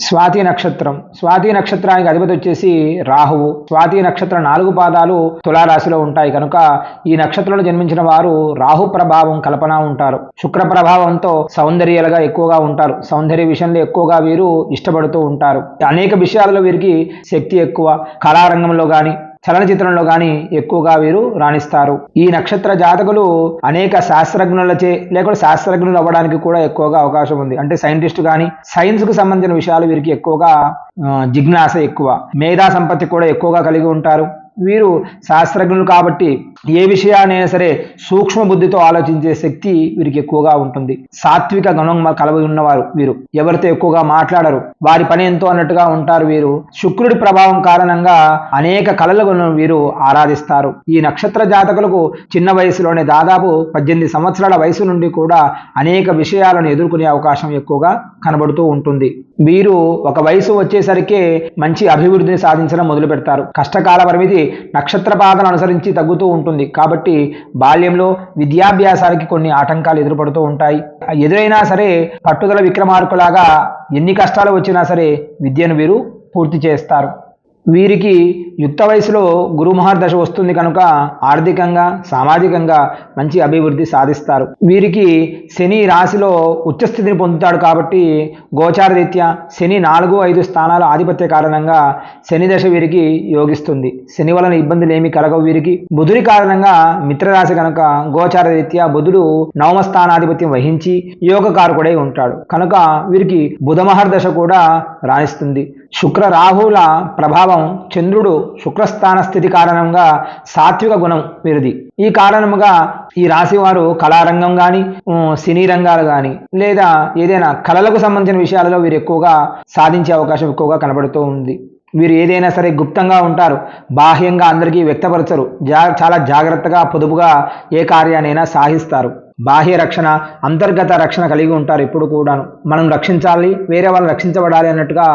స్వాతి నక్షత్రం. స్వాతి నక్షత్రానికి అధిపతి వచ్చేసి రాహువు. స్వాతి నక్షత్రం నాలుగు పాదాలు తులారాశిలో ఉంటాయి. కనుక ఈ నక్షత్రంలో జన్మించిన వారు రాహు ప్రభావం కల్పన ఉంటారు. శుక్ర ప్రభావంతో సౌందర్యాలుగా ఎక్కువగా ఉంటారు. సౌందర్య విషయంలో ఎక్కువగా వీరు ఇష్టపడుతూ ఉంటారు. అనేక విషయాలలో వీరికి శక్తి ఎక్కువ. కళారంగంలో కానీ చలనచిత్రంలో కానీ ఎక్కువగా వీరు రాణిస్తారు. ఈ నక్షత్ర జాతకులు అనేక శాస్త్రజ్ఞులచే లేకుంటే శాస్త్రజ్ఞులు అవ్వడానికి కూడా ఎక్కువగా అవకాశం ఉంది. అంటే సైంటిస్ట్ కానీ సైన్స్కు సంబంధించిన విషయాలు వీరికి ఎక్కువగా జిజ్ఞాస ఎక్కువ. మేధా సంపత్తి కూడా ఎక్కువగా కలిగి ఉంటారు. వీరు శాస్త్రజ్ఞులు కాబట్టి ఏ విషయాన్నైనా సరే సూక్ష్మ బుద్ధితో ఆలోచించే శక్తి వీరికి ఎక్కువగా ఉంటుంది. సాత్విక గుణం కలవి ఉన్నవారు వీరు. ఎవరితో ఎక్కువగా మాట్లాడరు. వారి పని ఎంతో అన్నట్టుగా ఉంటారు వీరు. శుక్రుడి ప్రభావం కారణంగా అనేక కళలను వీరు ఆరాధిస్తారు. ఈ నక్షత్ర జాతకులకు చిన్న వయసులోనే దాదాపు పద్దెనిమిది సంవత్సరాల వయసు నుండి కూడా అనేక విషయాలను ఎదుర్కొనే అవకాశం ఎక్కువగా కనబడుతూ ఉంటుంది. వీరు ఒక వయసు వచ్చేసరికి మంచి అభివృద్ధిని సాధించడం మొదలు పెడతారు కష్టకాల పరిమితి నక్షత్ర బాధను అనుసరించి తగ్గుతూ ఉంటుంది. కాబట్టి బాల్యంలో విద్యాభ్యాసానికి కొన్ని ఆటంకాలు ఎదురుపడుతూ ఉంటాయి. ఎదురైనా సరే పట్టుదల విక్రమార్కులాగా ఎన్ని కష్టాలు వచ్చినా సరే విద్యను వీరు పూర్తి చేస్తారు. వీరికి యుక్త వయసులో గురుమహార్దశ వస్తుంది కనుక ఆర్థికంగా సామాజికంగా మంచి అభివృద్ధి సాధిస్తారు. వీరికి శని రాశిలో ఉచ్చస్థితిని పొందుతాడు కాబట్టి గోచారరీత్యా శని నాలుగు ఐదు స్థానాల ఆధిపత్య కారణంగా శని దశ వీరికి యోగిస్తుంది. శని వలన ఇబ్బందులు ఏమి కలగవు వీరికి. బుధుడి కారణంగా మిత్రరాశి కనుక గోచారరీత్యా బుధుడు నవమ స్థానాధిపత్యం వహించి యోగకారకుడై ఉంటాడు. కనుక వీరికి బుధమహర్దశ కూడా రాణిస్తుంది. శుక్ర రాహుల ప్రభావం చంద్రుడు శుక్రస్థాన స్థితి కారణంగా సాత్విక గుణం వీరిది ఈ కారణముగా ఈ రాశి వారు కళారంగం కానీ సినీ రంగాలు కానీ లేదా ఏదైనా కళలకు సంబంధించిన విషయాలలో వీరు ఎక్కువగా సాధించే అవకాశం ఎక్కువగా కనబడుతూ ఉంది. వీరు ఏదైనా సరే గుప్తంగా ఉంటారు బాహ్యంగా అందరికీ వ్యక్తపరచరు జా చాలా జాగ్రత్తగా పొదుపుగా ఏ కార్యానైనా సాధిస్తారు. బాహ్య రక్షణ అంతర్గత రక్షణ కలిగి ఉంటారు ఇప్పుడు కూడాను. మనం రక్షించాలి వేరే వాళ్ళు రక్షించబడాలి అన్నట్టుగా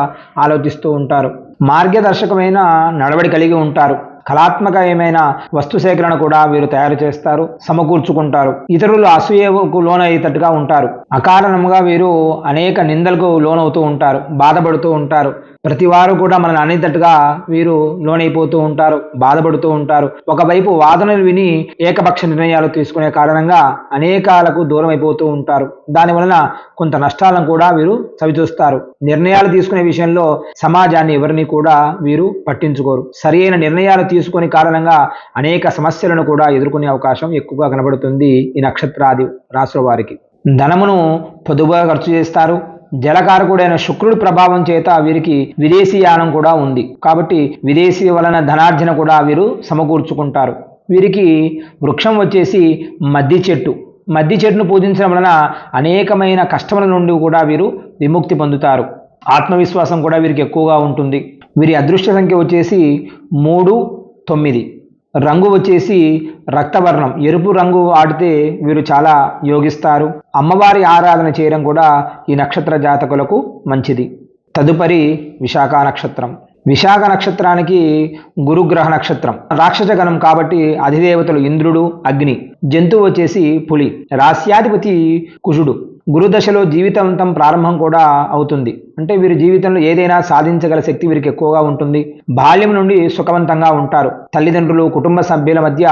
ఆలోచిస్తూ ఉంటారు. మార్గదర్శకమైన నడవడి కలిగి ఉంటారు. కళాత్మక ఏమైనా వస్తు సేకరణ కూడా వీరు తయారు చేస్తారు సమకూర్చుకుంటారు. ఇతరులు అసూయకు లోనయ్యేటట్టుగా ఉంటారు. అకారణంగా వీరు అనేక నిందలకు లోనవుతూ ఉంటారు బాధపడుతూ ఉంటారు. ప్రతి వారు కూడా మనల్ని అనేటట్టుగా వీరు లోనైపోతూ ఉంటారు బాధపడుతూ ఉంటారు. ఒకవైపు వాదనలు విని ఏకపక్ష నిర్ణయాలు తీసుకునే కారణంగా అనేకాలకు దూరం అయిపోతూ ఉంటారు. దాని వలన కొంత నష్టాలను కూడా వీరు చవిచూస్తారు. నిర్ణయాలు తీసుకునే విషయంలో సమాజాన్ని ఎవరిని కూడా వీరు పట్టించుకోరు. సరైన నిర్ణయాలు తీసుకునే కారణంగా అనేక సమస్యలను కూడా ఎదుర్కొనే అవకాశం ఎక్కువగా కనబడుతుంది ఈ నక్షత్రాది రాసుల వారికి. ధనమును పొదుపుగా ఖర్చు చేస్తారు. జలకారకుడైన శుక్రుడి ప్రభావం చేత వీరికి విదేశీ యానం కూడా ఉంది. కాబట్టి విదేశీ వలన ధనార్జన కూడా వీరు సమకూర్చుకుంటారు. వీరికి వృక్షం వచ్చేసి మద్ది చెట్టు. మద్ది చెట్టును పూజించడం వలన అనేకమైన కష్టముల నుండి కూడా వీరు విముక్తి పొందుతారు. ఆత్మవిశ్వాసం కూడా వీరికి ఎక్కువగా ఉంటుంది. వీరి అదృష్ట సంఖ్య వచ్చేసి మూడు తొమ్మిది. రంగు వచ్చేసి రక్తవర్ణం. ఎరుపు రంగు ఆడితే వీరు చాలా యోగిస్తారు. అమ్మవారి ఆరాధన చేయడం కూడా ఈ నక్షత్ర జాతకులకు మంచిది. తదుపరి విశాఖ నక్షత్రం. విశాఖ నక్షత్రానికి గురుగ్రహ నక్షత్రం. రాక్షస గణం కాబట్టి అధిదేవతలు ఇంద్రుడు అగ్ని. జంతువు వచ్చేసి పులి. రాస్యాధిపతి కుజుడు. గురుదశలో జీవితాంతం ప్రారంభం కూడా అవుతుంది. అంటే వీరి జీవితంలో ఏదైనా సాధించగల శక్తి వీరికి ఎక్కువగా ఉంటుంది. బాల్యం నుండి సుఖవంతంగా ఉంటారు. తల్లిదండ్రులు కుటుంబ సభ్యుల మధ్య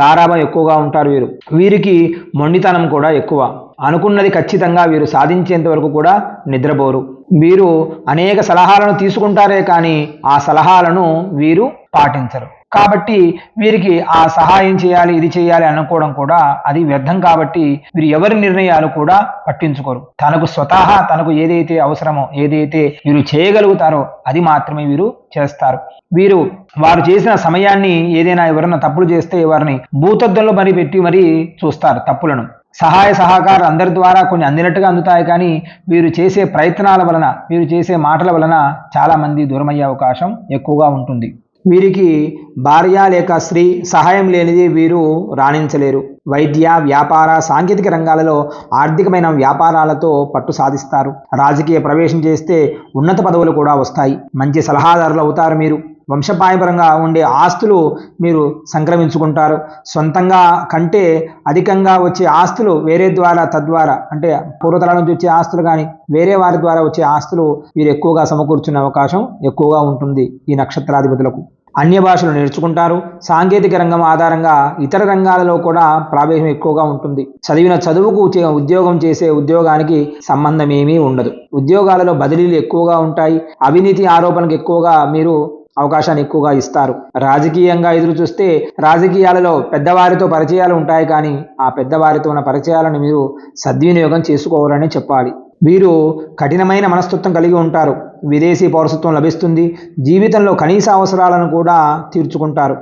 గారాభం ఎక్కువగా ఉంటారు వీరు. వీరికి మొండితనం కూడా ఎక్కువ. అనుకున్నది ఖచ్చితంగా వీరు సాధించేంత వరకు కూడా నిద్రపోరు. వీరు అనేక సలహాలను తీసుకుంటారే కానీ ఆ సలహాలను వీరు పాటించరు. కాబట్టి వీరికి ఆ సహాయం చేయాలి ఇది చేయాలి అనుకోవడం కూడా అది వ్యర్థం కాబట్టి వీరు ఎవరి నిర్ణయాలు కూడా పట్టించుకోరు. తనకు స్వతహా తనకు ఏదైతే అవసరమో ఏదైతే వీరు చేయగలుగుతారో అది మాత్రమే వీరు చేస్తారు. వీరు వారు చేసిన సమయాన్ని ఏదైనా ఎవరైనా తప్పులు చేస్తే వారిని భూతద్దంలో మరి పెట్టి మరీ చూస్తారు తప్పులను. సహాయ సహకారాలు అందరి ద్వారా కొన్ని అందినట్టుగా అందుతాయి కానీ వీరు చేసే ప్రయత్నాల వలన వీరు చేసే మాటల వలన చాలామంది దూరమయ్యే అవకాశం ఎక్కువగా ఉంటుంది. వీరికి భార్య లేక స్త్రీ సహాయం లేనిది వీరు రాణించలేరు. వైద్య వ్యాపార సాంకేతిక రంగాలలో ఆర్థికమైన వ్యాపారాలతో పట్టు సాధిస్తారు. రాజకీయ ప్రవేశం చేస్తే ఉన్నత పదవులు కూడా వస్తాయి. మంచి సలహాదారులు అవుతారు మీరు. వంశపాయపరంగా ఉండే ఆస్తులు మీరు సంక్రమించుకుంటారు. సొంతంగా కంటే అధికంగా వచ్చే ఆస్తులు వేరే ద్వారా తద్వారా అంటే పూర్వతరాల నుంచి వచ్చే ఆస్తులు కానీ వేరే వారి ద్వారా వచ్చే ఆస్తులు మీరు ఎక్కువగా సమకూర్చునే అవకాశం ఎక్కువగా ఉంటుంది ఈ నక్షత్రాధిపతులకు. అన్య భాషలు నేర్చుకుంటారు. సాంకేతిక రంగం ఆధారంగా ఇతర రంగాలలో కూడా ప్రావేశం ఎక్కువగా ఉంటుంది. చదివిన చదువుకు ఉద్యోగం చేసే ఉద్యోగానికి సంబంధం ఏమీ ఉండదు. ఉద్యోగాలలో బదిలీలు ఎక్కువగా ఉంటాయి. అవినీతి ఆరోపణకు ఎక్కువగా మీరు అవకాశాన్ని ఎక్కువగా ఇస్తారు. రాజకీయంగా ఎదురు చూస్తే రాజకీయాలలో పెద్దవారితో పరిచయాలు ఉంటాయి కానీ ఆ పెద్దవారితో ఉన్న పరిచయాలను మీరు సద్వినియోగం చేసుకోవాలని చెప్పాలి. వీరు కఠినమైన మనస్తత్వం కలిగి ఉంటారు. విదేశీ పౌరసత్వం లభిస్తుంది. జీవితంలో కనీస అవసరాలను కూడా తీర్చుకుంటారు.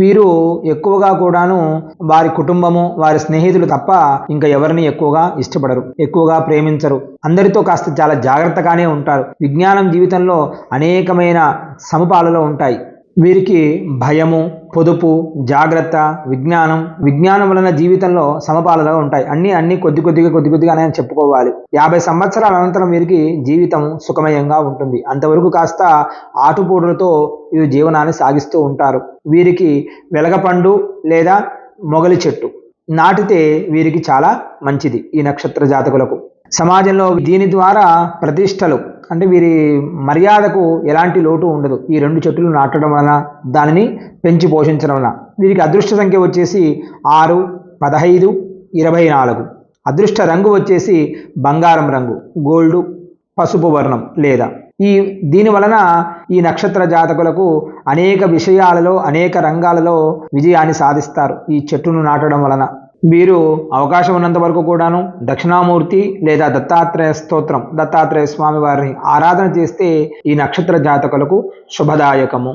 వీరు ఎక్కువగా కూడాను వారి కుటుంబము వారి స్నేహితులు తప్ప ఇంకా ఎవరిని ఎక్కువగా ఇష్టపడరు. ఎక్కువగా ప్రేమించరు. అందరితో కాస్త చాలా జాగ్రత్తగానే ఉంటారు. విజ్ఞానం జీవితంలో అనేకమైన సమపాలలో ఉంటాయి. వీరికి భయము పొదుపు జాగ్రత్త విజ్ఞానం విజ్ఞానం వలన జీవితంలో సమపాలుగా ఉంటాయి. అన్ని అన్ని కొద్ది కొద్దిగా కొద్ది కొద్దిగానే అని చెప్పుకోవాలి. యాభై సంవత్సరాల అనంతరం వీరికి జీవితం సుఖమయంగా ఉంటుంది. అంతవరకు కాస్త ఆటుపోటులతో వీరు జీవనాన్ని సాగిస్తూ ఉంటారు. వీరికి వెలగపండు లేదా మొగలి చెట్టు నాటితే వీరికి చాలా మంచిది ఈ నక్షత్ర జాతకులకు. సమాజంలో దీని ద్వారా ప్రతిష్టలు అంటే వీరి మర్యాదకు ఎలాంటి లోటు ఉండదు. ఈ రెండు చెట్లు నాటడం వలన దానిని పెంచి పోషించడం వలన. వీరికి అదృష్ట సంఖ్య వచ్చేసి ఆరు పదహైదు ఇరవై నాలుగు అదృష్ట రంగు వచ్చేసి బంగారం రంగు గోల్డ్ పసుపు వర్ణం లేదా. ఈ దీని వలన ఈ నక్షత్ర జాతకులకు అనేక విషయాలలో అనేక రంగాలలో విజయాన్ని సాధిస్తారు. ఈ చెట్టును నాటడం వలన. వీరు అవకాశం ఉన్నంత వరకు కూడాను దక్షిణామూర్తి లేదా దత్తాత్రేయ స్తోత్రం దత్తాత్రేయ స్వామి వారిని ఆరాధన చేస్తే ఈ నక్షత్ర జాతకులకు శుభదాయకము.